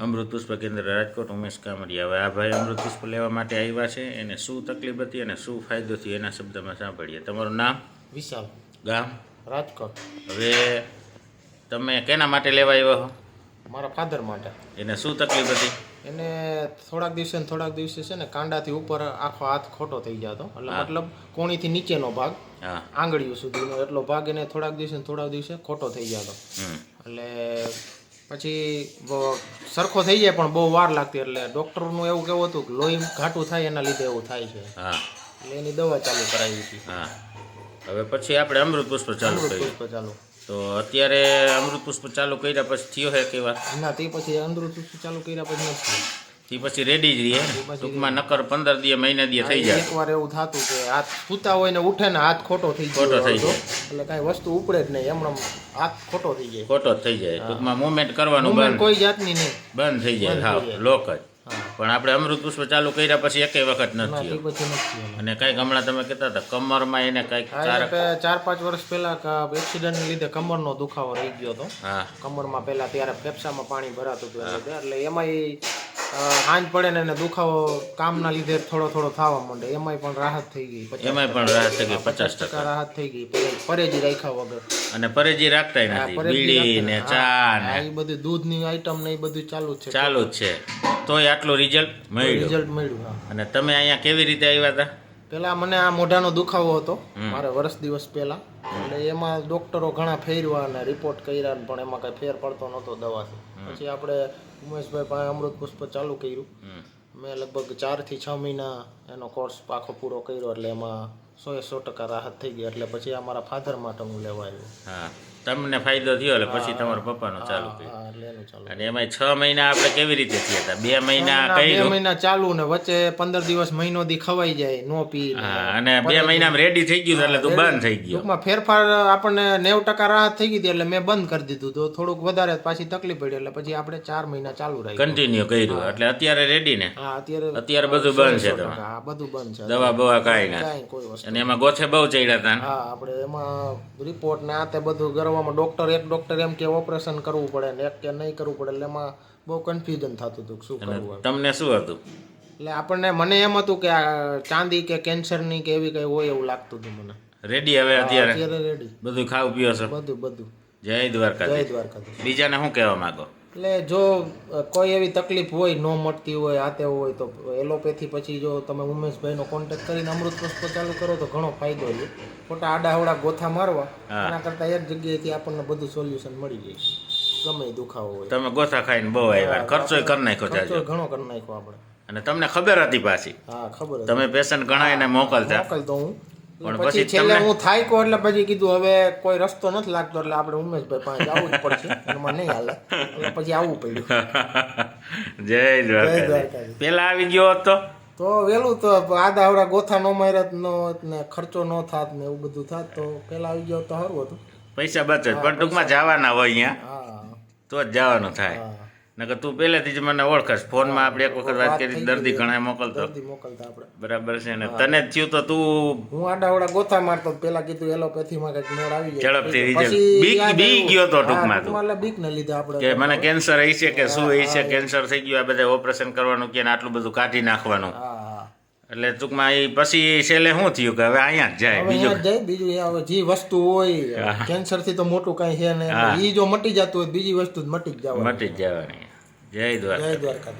અમૃત પુષ્પ કેન્દ્ર રાજકોટ ઉમેશ કામડિયા હવે આ ભાઈ અમૃત પુષ્પ લેવા માટે આવ્યા છે. એને શું તકલીફ હતી અને શું ફાયદો થયો એના શબ્દમાં સાંભળીએ. તમારું નામ? વિશાલ. ગામ? રાજકોટ. હવે તમે કેના માટે લેવા આવ્યા હો? મારા ફાધર માટે. એને શું તકલીફ હતી? એને થોડાક દિવસે થોડાક દિવસે છે ને કાંડાથી ઉપર આખો હાથ ખોટો થઈ જતો. એટલે મતલબ કોણીથી નીચેનો ભાગ હા. આંગળીઓ સુધીનો એટલો ભાગ એને થોડાક દિવસે થોડાક દિવસે ખોટો થઈ જતો. એટલે પછી સરખો થઈ જાય પણ બહુ વાર લાગતી એટલે ડૉક્ટરનું એવું કેવું હતું કે લોહી ઘાટું થાય એના લીધે એવું થાય છે. હા. એટલે એની દવા ચાલુ કરાવી હતી. હા. હવે પછી આપણે અમૃત પુષ્પ ચાલુ પુષ્પ ચાલુ. તો અત્યારે અમૃત પુષ્પ ચાલુ કર્યા પછી થયો હે કેવા? ના તે પછી અમૃત પુષ્પ ચાલુ કર્યા પછી નથી તે પછી રેડી જ રહીએ ટૂંકમાં નકર પંદર દિવસ મહિના દિવસ થઈ જાય. એકવાર એવું થતું કે હાથ સૂતા હોય ને ઉઠે ને હાથ ખોટો થઈ ખોટો થઈ જાય. એટલે કાંઈ વસ્તુ ઉપડે જ નહીં એમણે હાથ ખોટો થઈ જાય. ખોટો જ થઈ જાય. ટૂંકમાં મુવમેન્ટ કરવાનું બંધ. કોઈ જાતની નહીં. બંધ થઈ જાય. હા લોક જ. પણ આપણે અમૃત પુષ્પ ચાલુ કર્યા પછી એકેય વખત નથી. અને કંઈક હમણાં તમે કહેતા હતા કમરમાં એને કાંઈક ચાર પાંચ વર્ષ પહેલા એક્સિડન્ટ લીધે કમરનો દુખાવો રહી ગયો હતો. હા. કમરમાં પહેલા ત્યારે ફેફસામાં પાણી ભરાતું હતું એટલે એમાંય હાંજ પડે ને એને દુખાવો કામના લીધે થોડો થોડો થવા માંડે. એમાંય પણ રાહત થઈ ગઈ એમાંય પણ રાહત થઈ ગઈ પચાસ ટકા રાહત થઈ ગઈ. પરેજી રાખ્યા વગર. અને પરેજી રાખતા નથી. બીડી ને. ચા ને એ બધું દૂધની આઈટમ ને એ બધું ચાલુ છે. ચાલુ જ છે. તોય આટલું રિઝલ્ટ મળ્યું. રિઝલ્ટ મળ્યું અને તમે અહીંયા કેવી રીતે આવ્યા હતા? પેલા મને આ મોઢાનો દુખાવો હતો. મારે વર્ષ દિવસ પહેલા એટલે એમાં ડોક્ટરો ઘણા ફેરવા અને રિપોર્ટ કર્યા પણ એમાં કઈ ફેર પડતો નહોતો દવાથી. પછી આપણે ઉમેશભાઈ પાસે અમૃત પુષ્પ ચાલુ કર્યું. મેં લગભગ ચારથી છ મહિના એનો કોર્સ આખો પૂરો કર્યો એટલે એમાં સો એ સો ટકા રાહત થઈ ગઈ એટલે પછી અમારા મારા ફાધર માટે હું લેવા આવ્યો હા તમને ફાયદો થયો એટલે પછી તમારા પપ્પાનો ચાલુ ચાલુ અને એમાં છ મહિના આપણે કેવી રીતે થયા હતા? બે મહિના કઈ બે મહિના ચાલુ ને વચ્ચે પંદર દિવસ મહિનો દી ખવાઈ જાય નો પી અને બે મહિનામાં રેડી થઈ ગયું એટલે તું બંધ થઈ ગયો. ટૂંકમાં ફેરફાર આપણને નેવ ટકા રાહત થઈ ગઈ હતી એટલે મેં બંધ કરી દીધું તો થોડુંક વધારે પાછી તકલીફ પડી એટલે પછી આપણે ચાર મહિના ચાલુ રહી કન્ટિન્યુ કર્યું. એટલે અત્યારે રેડી ને? હા અત્યારે અત્યારે બધું બંધ છે તમારે? હા બધું બંધ છે. દવા બવા કાંઈ ના. કોઈ વસ્તુ અને એમાં ગોથે બહુ ચડ્યા હતા હા આપણે એમાં રિપોર્ટ ને આ તે બધું કરવામાં ડોક્ટર એક ડોક્ટર એમ કે ઓપરેશન કરવું પડે ને એક કે નહીં કરવું પડે એટલે એમાં બહુ કન્ફ્યુઝન થતું હતું શું કરવું તમને શું હતું? એટલે આપણને મને એમ હતું કે આ ચાંદી કે કેન્સરની કે એવી કઈ હોય એવું લાગતું હતું મને. રેડી હવે અત્યારે? અત્યારે રેડી બધું ખાવ પીઓ છો બધું બધું. જય દ્વારકા જય દ્વારકા બીજાને શું કહેવા માંગો? એટલે જો કોઈ એવી તકલીફ હોય ન મળતી હોય આતે હોય તો એલોપેથી પછી જો તમે ઉમેશભાઈનો કોન્ટેક્ટ કરીને અમૃત પુષ્પ ચાલુ કરો તો ઘણો ફાયદો છે. ખોટા આડાવડા ગોથા મારવા એના કરતાં એક જગ્યાએથી આપણને બધું સોલ્યુશન મળી જાય. ગમે દુખાવો હોય. તમે ગોથા ખાઈને બહુ આવ્યા. ખર્ચોય કરી નાખ્યો ખર્ચો ઘણો કરી નાખ્યો આપણે. અને તમને ખબર હતી પાછી. હા ખબર તમે પેશન્ટ ઘણા એને મોકલતા. મોકલતો હું. પણ પછી છેલ્લે તમને- હું થાયકો એટલે પછી કીધું હવે કોઈ રસ્તો નથી લાગતો એટલે આપણે ઉમેશભાઈ પાસે આવવું જ પડશે. એમાં નહીં હાલે. એટલે પછી આવવું પડ્યું. જય દ્વારકાધીશ. દ્વારકાધીશ. પેલા આવી ગયો હતો તો? વેલું તો આદા આવડા ગોથા નો માર્યા નો ને ખર્ચો નો થાત ને એવું બધું થાત તો પેલા આવી ગયો તો સારું હતું. પૈસા બચે પણ ટૂંકમાં જવાના હોય અહીંયા. તો જ જવાનું થાય. હા. નકર તું પહેલેથી જ મને ઓળખસ ફોનમાં આપણે એક વખત વાત કરી દર્દી ઘણા મોકલતો. મોકલતા આપણે. બરાબર છે ને? તને જ થયું તો તું હું આડા આવડા ગોથા મારતો પેલા કીધું એલોપેથી માં કંઈક મેળ આવી જાય. ઝડપથી રિઝલ્ટ. બીક- બી ગયો તો ટૂંકમાં તું. એટલે બીક ને લીધે આપણે. કે મને કેન્સર હઈ છે કે શું હઈ છે? કેન્સર થઈ ગયું આ બધા ઓપરેશન કરવાનું કે આટલું બધું કાઢી નાખવાનું. એટલે ટૂંકમાં એ પછી છેલ્લે શું થયું કે હવે અહીંયા જ જાય બીજું જાય બીજું હવે જે વસ્તુ હોય કેન્સરથી તો મોટું કઈ છે ને એ જો મટી જતું હોય બીજી વસ્તુ મટી જ જવાની. મટી જ જવાની. જય દ્વારકા જય દ્વારકા